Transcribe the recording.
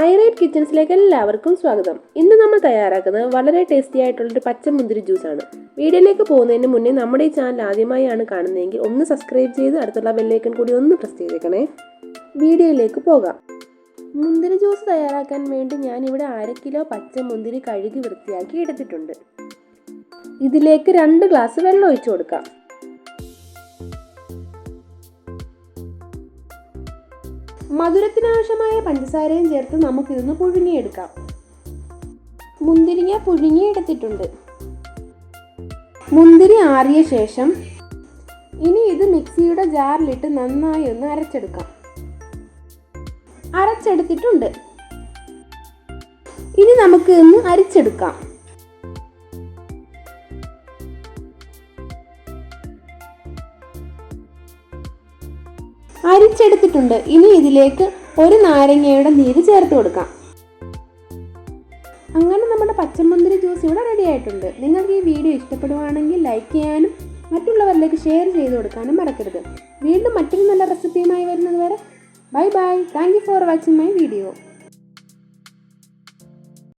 ഐറൈറ്റ് കിച്ചൺസിലേക്ക് എല്ലാവർക്കും സ്വാഗതം. ഇന്ന് നമ്മൾ തയ്യാറാക്കുന്നത് വളരെ ടേസ്റ്റി ആയിട്ടുള്ള ഒരു പച്ചമുന്തിരി ജ്യൂസാണ്. വീഡിയോയിലേക്ക് പോകുന്നതിന് മുന്നേ നമ്മുടെ ഈ ചാനൽ ആദ്യമായാണ് കാണുന്നതെങ്കിൽ ഒന്ന് സബ്സ്ക്രൈബ് ചെയ്ത് അടുത്തുള്ള ബെല്ലൈക്കൺ കൂടി ഒന്ന് പ്രസ് ചെയ്തേക്കണേ. വീഡിയോയിലേക്ക് പോകാം. മുന്തിരി ജ്യൂസ് തയ്യാറാക്കാൻ വേണ്ടി ഞാൻ ഞാനിവിടെ അര കിലോ പച്ചമുന്തിരി കഴുകി വൃത്തിയാക്കി എടുത്തിട്ടുണ്ട്. ഇതിലേക്ക് രണ്ട് ഗ്ലാസ് വെള്ളം ഒഴിച്ചു കൊടുക്കാം. മധുരത്തിനാവശ്യമായ പഞ്ചസാരയും ചേർത്ത് നമുക്കിതൊന്ന് പുഴുങ്ങിയെടുക്കാം. മുന്തിരിങ്ങ പുഴുങ്ങിയെടുത്തിട്ടുണ്ട്. മുന്തിരി ആറിയ ശേഷം ഇനി ഇത് മിക്സിയുടെ ജാറിലിട്ട് നന്നായി ഒന്ന് അരച്ചെടുക്കാം. അരച്ചെടുത്തിട്ടുണ്ട്. ഇനി നമുക്ക് ഒന്ന് അരിച്ചെടുക്കാം. അരിച്ചെടുത്തിട്ടുണ്ട്. ഇനി ഇതിലേക്ക് ഒരു നാരങ്ങയുടെ നീര് ചേർത്ത് കൊടുക്കാം. അങ്ങനെ നമ്മുടെ പച്ചമുന്തിരി ജ്യൂസ് ഇവിടെ റെഡി ആയിട്ടുണ്ട്. നിങ്ങൾക്ക് ഈ വീഡിയോ ഇഷ്ടപ്പെടുവാണെങ്കിൽ ലൈക്ക് ചെയ്യാനും മറ്റുള്ളവരിലേക്ക് ഷെയർ ചെയ്ത് കൊടുക്കാനും മറക്കരുത്. വീണ്ടും മറ്റൊരു നല്ല റെസിപ്പിയുമായി വരുന്നത് വരെ. Bye bye thank you for watching my video